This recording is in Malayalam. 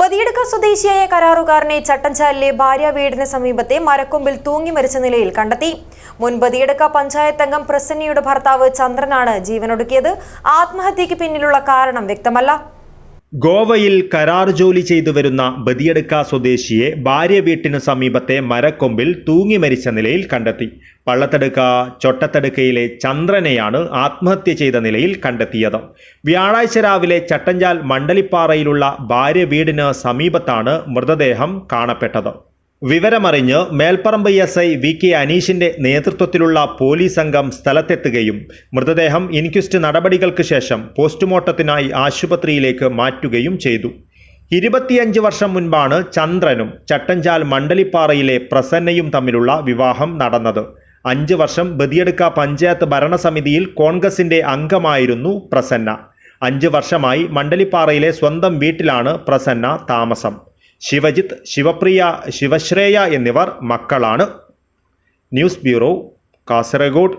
ബദിയടുക്ക സ്വദേശിയായ കരാറുകാരനെ ചട്ടഞ്ചാലിലെ ഭാര്യ വീടിന് സമീപത്തെ മരക്കൊമ്പിൽ തൂങ്ങി മരിച്ച നിലയിൽ കണ്ടെത്തി. മുൻ ബദിയടുക്ക പഞ്ചായത്ത് അംഗം പ്രസന്നയുടെ ഭർത്താവ് ചന്ദ്രനാണ് ജീവനൊടുക്കിയത്. ആത്മഹത്യക്ക് പിന്നിലുള്ള കാരണം വ്യക്തമല്ല. ഗോവയിൽ കരാർ ജോലി ചെയ്തു വരുന്ന ബദിയടുക്ക സ്വദേശിയെ ഭാര്യ വീട്ടിനു സമീപത്തെ മരക്കൊമ്പിൽ തൂങ്ങി മരിച്ച നിലയിൽ കണ്ടെത്തി. പള്ളത്തടുക്ക ചൊട്ടത്തടുക്കയിലെ ചന്ദ്രനെയാണ് ആത്മഹത്യ ചെയ്ത നിലയിൽ കണ്ടെത്തിയത്. വ്യാഴാഴ്ച രാവിലെ ചട്ടഞ്ചാൽ മണ്ഡലിപ്പാറയിലുള്ള ഭാര്യ വീടിന് സമീപത്താണ് മൃതദേഹം കാണപ്പെട്ടത്. വിവരമറിഞ്ഞ് Melparamba S I V K അനീഷിന്റെ നേതൃത്വത്തിലുള്ള പോലീസ് സംഘം സ്ഥലത്തെത്തുകയും മൃതദേഹം ഇൻക്വസ്റ്റ് നടപടികൾക്ക് ശേഷം പോസ്റ്റ്മോർട്ടത്തിനായി ആശുപത്രിയിലേക്ക് മാറ്റുകയും ചെയ്തു. ഇരുപത്തിയഞ്ച് വർഷം മുൻപാണ് ചന്ദ്രനും ചട്ടഞ്ചാൽ മണ്ഡലിപ്പാറയിലെ പ്രസന്നയും തമ്മിലുള്ള വിവാഹം നടന്നത്. അഞ്ച് വർഷം ബദിയടുക്ക പഞ്ചായത്ത് ഭരണസമിതിയിൽ കോൺഗ്രസിന്റെ അംഗമായിരുന്നു പ്രസന്ന. അഞ്ച് വർഷമായി മണ്ഡലിപ്പാറയിലെ സ്വന്തം വീട്ടിലാണ് പ്രസന്ന താമസം. ശിവജിത്ത് ശിവപ്രിയ ശിവശ്രേയ എന്നിവർ മക്കളാണ്. News bureau Kasaragod.